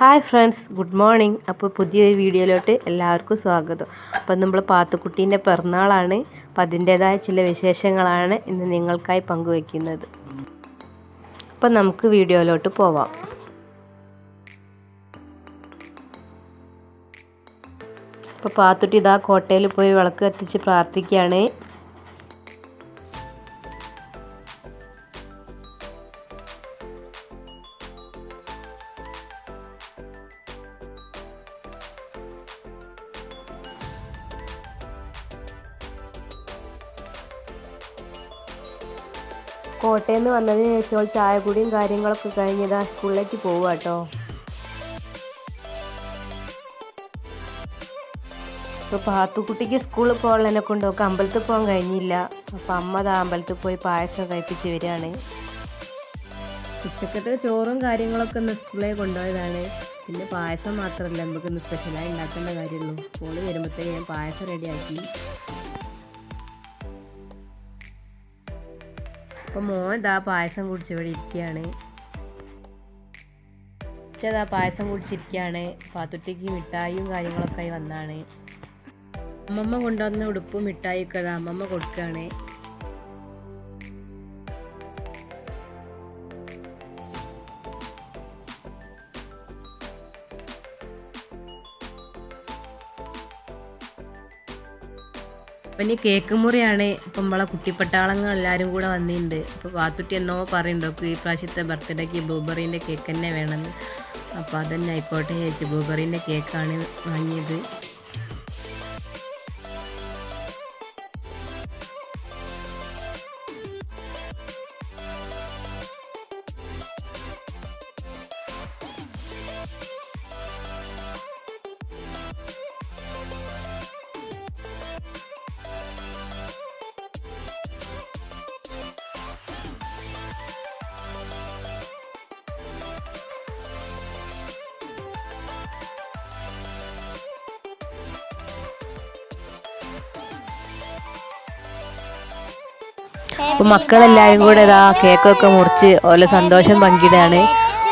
Hi friends good morning അപ്പോൾ പുതിയൊരു വീഡിയോയിലോട്ട് എല്ലാവർക്കും സ്വാഗതം. അപ്പോൾ നമ്മൾ പാത്തുക്കുട്ടീന്റെ പിറന്നാളാണ്. അപ്പം അതിന്റേതായ ചില വിശേഷങ്ങളാണ് ഇന്ന് നിങ്ങൾക്കായി പങ്കുവയ്ക്കുന്നത് അപ്പം നമുക്ക് വീഡിയോയിലോട്ട് പോവാം. അപ്പോൾ പാത്തുട്ടി ഇതാ കോട്ടയിൽ പോയി വിളക്ക് കത്തിച്ച് പ്രാർത്ഥിക്കുകയാണ്. കോട്ടയിൽ നിന്ന് വന്നതിന് ശേഷം ചായ കുടിയും കാര്യങ്ങളൊക്കെ കഴിഞ്ഞതാ സ്കൂളിലേക്ക് പോവുക കേട്ടോ. ഇപ്പോൾ പാത്തുക്കുട്ടിക്ക് സ്കൂളിൽ പോകാനുള്ളതിനെ കൊണ്ട് ഒക്കെ അമ്പലത്തിൽ പോകാൻ കഴിഞ്ഞില്ല. അപ്പൊ അമ്മ അത് അമ്പലത്തിൽ പോയി പായസം കഴിപ്പിച്ച് വരികയാണ്. ഉച്ചക്കത്തെ ചോറും കാര്യങ്ങളൊക്കെ ഒന്ന് സ്കൂളിൽ കൊണ്ടുപോയതാണ്. പിന്നെ പായസം മാത്രമല്ല നമുക്ക് ഇന്ന് സ്പെഷ്യലായി ഉണ്ടാക്കേണ്ട കാര്യമുള്ളൂ. സ്കൂളിൽ വരുമ്പോഴത്തേക്ക് ഞാൻ പായസം റെഡിയാക്കി അപ്പം മോൻ ഇതാ പായസം കുടിച്ച് ഇവിടെ ഇരിക്കുകയാണ് ഉച്ചതാ പായസം കുടിച്ചിരിക്കുകയാണ് പാത്തുട്ടിക്ക് മിഠായിയും കാര്യങ്ങളൊക്കെ ആയി വന്നാണ്. അമ്മമ്മ കൊണ്ടുവന്ന ഉടുപ്പും മിഠായിയൊക്കെ അതാ അമ്മമ്മ കൊടുക്കുകയാണ് അപ്പം ഇനി കേക്ക് മുറിയാണ്. ഇപ്പം നമ്മളെ കുട്ടിപ്പട്ടാളങ്ങൾ എല്ലാവരും കൂടെ വന്നിട്ടുണ്ട് അപ്പോൾ വാത്തുട്ടി എന്നോ പറയുന്നുണ്ടോ ഈ പ്രാവശ്യത്തെ ബർത്ത്ഡേക്ക് ബ്ലൂബെറീന്റെ കേക്ക് തന്നെ വേണമെന്ന്. അപ്പോൾ അതന്നെ ആയിക്കോട്ടെ ചേച്ചി ബ്ലൂബെറീന്റെ കേക്കാണ് വാങ്ങിയത്. അപ്പോൾ മക്കളെല്ലാവരും കൂടെ ഇതാ കേക്കൊക്കെ മുറിച്ച് ഓലെ സന്തോഷം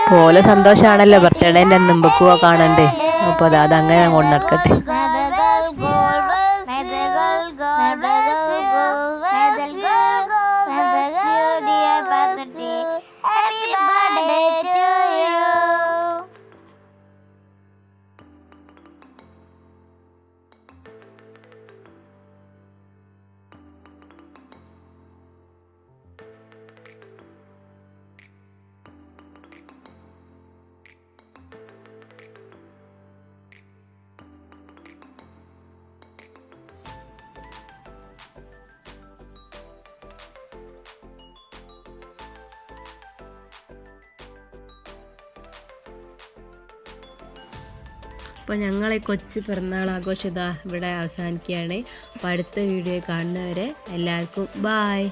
അപ്പോൾ സന്തോഷാണല്ലോ സന്തോഷമാണല്ലോ ബർത്ത്ഡേന്റെ മുമ്പക്കുക കാണണ്ടേ? അപ്പോൾ അതാ അതങ്ങനെ കൊണ്ടു നടക്കട്ടെ അപ്പോൾ ഞങ്ങളെ കൊച്ചു പിറന്നാൾ ആഘോഷം ഇവിടെ അവസാനിക്കുകയാണ്. അപ്പോൾ അടുത്ത വീഡിയോ കാണുന്നവരെ എല്ലാവർക്കും ബായ്